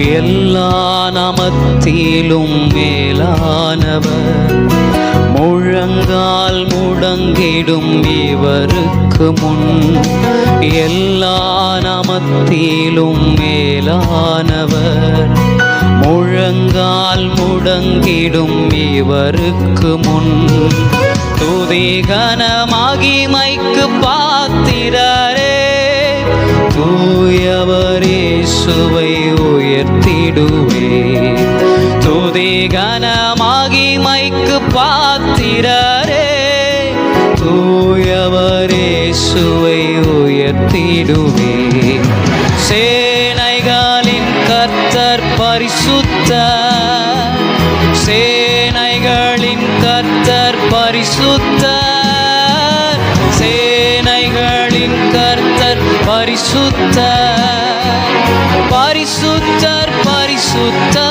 எல்லா நமத்திலும் மேலானவர். முழங்கால் முடங்கிடும் இவருக்கு முன். எல்லா நமத்திலும் மேலானவர். முழங்கால் முடங்கிடும் இவருக்கு முன். துதிகன மகிமைக்கு பாத்திரரே. தூ உயர்த்திடுவே கனமாகி மைக்கு பாத்திரரே தூயவரே சுவை உயர்த்திடுவே சேனைகளின் கர்த்தர் பரிசுத்த சேனைகளின் கர்த்தர் பரிசுத்த சேனைகளின் கர்த்தர் பரிசுத்த. பரிசுத்தர் பரிசுத்தர்.